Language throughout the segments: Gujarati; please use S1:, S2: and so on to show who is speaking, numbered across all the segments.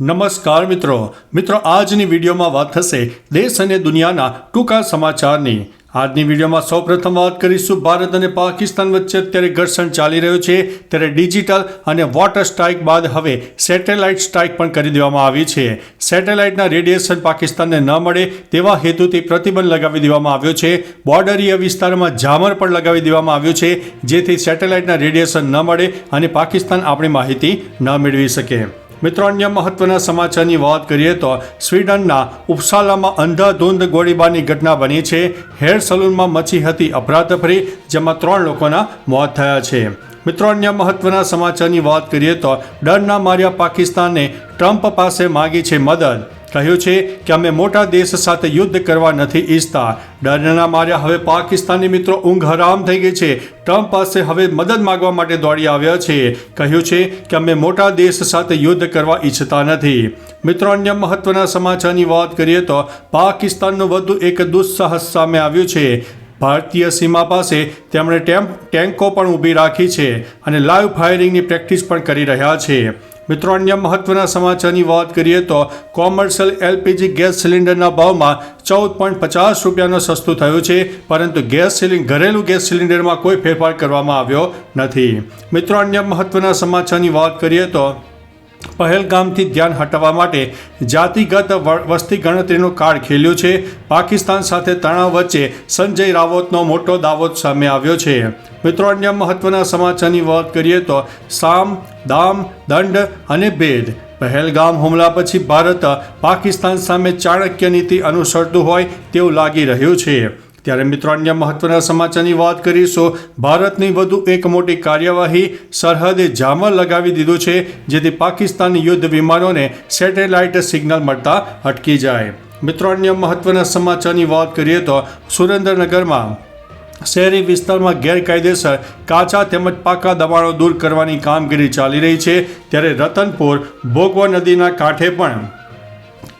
S1: નમસ્કાર મિત્રો. મિત્રો, આજની વિડીયોમાં વાત થશે દેશ અને દુનિયાના ટૂંકા સમાચારની. આજની વિડીયોમાં સૌપ્રથમ વાત કરીશું ભારત અને પાકિસ્તાન વચ્ચે અત્યારે ઘર્ષણ ચાલી રહ્યું છે. ત્યારે ડિજિટલ અને વોટર સ્ટ્રાઇક બાદ હવે સેટેલાઇટ સ્ટ્રાઇક પણ કરી દેવામાં આવી છે. સેટેલાઇટના રેડિયેશન પાકિસ્તાનને ન મળે તેવા હેતુથી પ્રતિબંધ લગાવી દેવામાં આવ્યો છે. બોર્ડરીય વિસ્તારમાં ઝામર પણ લગાવી દેવામાં આવ્યું છે, જેથી સેટેલાઇટના રેડિયેશન ન મળે અને પાકિસ્તાન આપણી માહિતી ન મેળવી શકે. મિત્રો, અન્ય મહત્વના સમાચારની વાત કરીએ તો સ્વીડનના ઉપસાલામાં અંધાધૂંધ ગોળીબારની ઘટના બની છે. હેર સલૂનમાં મચી હતી અફરાતફરી જેમાં ત્રણ લોકોના મોત થયા છે. મિત્રો, અન્ય મહત્વના સમાચારની વાત કરીએ તો ડરના માર્યા પાકિસ્તાને ટ્રમ્પ પાસે માગી છે મદદ. કહ્યું છે કે અમે મોટા દેશ સાથે યુદ્ધ કરવા નથી ઈચ્છતા. ડરના માર્યા, હવે પાકિસ્તાની મિત્રો ઊંઘ હરામ થઈ ગઈ છે. ટ્રમ્પ પાસે હવે મદદ માગવા માટે દોડી આવ્યા છે. કહ્યું છે કે અમે મોટા દેશ સાથે યુદ્ધ કરવા ઈચ્છતા નથી. મિત્રો, અન્ય મહત્વના સમાચારની વાત કરીએ તો પાકિસ્તાનનું વધુ એક દુઃસાહસ સામે આવ્યું છે. ભારતીય સીમા પાસે તેમણે ટેમ્પ, ટેન્કો પણ ઊભી રાખી છે અને લાઈવ ફાયરિંગની પ્રેક્ટિસ પણ કરી રહ્યા છે. મિત્રો, અન્ય મહત્વના સમાચારની વાત કરીએ તો કોમર્શિયલ એલપીજી ગેસ સિલિન્ડરના ભાવમાં ચૌદ પોઈન્ટ પચાસ રૂપિયાનો સસ્તું થયો છે, પરંતુ ગેસ સિલિન્ડર ઘરેલું ગેસ સિલિન્ડરમાં કોઈ ફેરફાર કરવામાં આવ્યો નથી. મિત્રો, અન્ય મહત્વના સમાચારની વાત કરીએ તો પહેલગામથી ધ્યાન હટાવવા માટે જાતિગત વસ્તી ગણતરીનું કાર્ડ ખેલ્યું છે. પાકિસ્તાન સાથે તણાવ વચ્ચે સંજય રાવતનો મોટો દાવો સામે આવ્યો છે. મિત્રો, અન્ય મહત્વના સમાચારની વાત કરીએ તો સામ, દામ, દંડ અને ભેદ. પહેલગામ હુમલા પછી ભારત પાકિસ્તાન સામે ચાણક્ય નીતિ અનુસરતું હોય તેવું લાગી રહ્યું છે. ત્યારે મિત્રો અન્ય મહત્વના સમાચારની વાત કરીશું ભારતની વધુ એક મોટી કાર્યવાહી સરહદે જામર લગાવી દીધું છે, જેથી પાકિસ્તાની યુદ્ધ વિમાનોને સેટેલાઇટ સિગ્નલ મળતા અટકી જાય. મિત્રો અન્ય મહત્વના સમાચારની વાત કરીએ તો સુરેન્દ્રનગરમાં શહેરી વિસ્તારમાં ગેરકાયદેસર કાચા તેમજ પાકા દબાણો દૂર કરવાની કામગીરી ચાલી રહી છે, ત્યારે રતનપુર ભોગવા નદીના કાંઠે પણ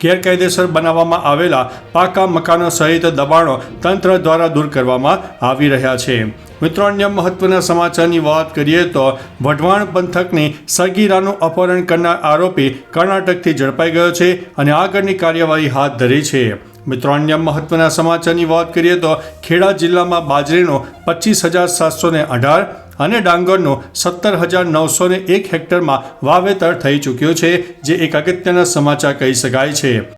S1: ગેરકાયદેસર બનાવવામાં આવેલા પાકા મકાનો સહિત દબાણો તંત્ર દ્વારા દૂર કરવામાં આવી રહ્યા છે. મિત્રો, અન્ય મહત્વના સમાચારની વાત કરીએ તો વઢવાણ પંથકની સગીરાનું અપહરણ કરનાર આરોપી કર્ણાટકથી ઝડપાઈ ગયો છે અને આગળની કાર્યવાહી હાથ ધરી છે. મિત્રો, અન્ય મહત્વના સમાચારની વાત કરીએ તો ખેડા જિલ્લામાં બાજરીનો પચીસ હજાર સાતસો અઢાર અને ડાંગરનો સત્તર હજાર નવસો ને એક હેક્ટરમાં વાવેતર થઈ ચૂક્યું છે, જે એક અગત્યના સમાચાર કહી શકાય છે.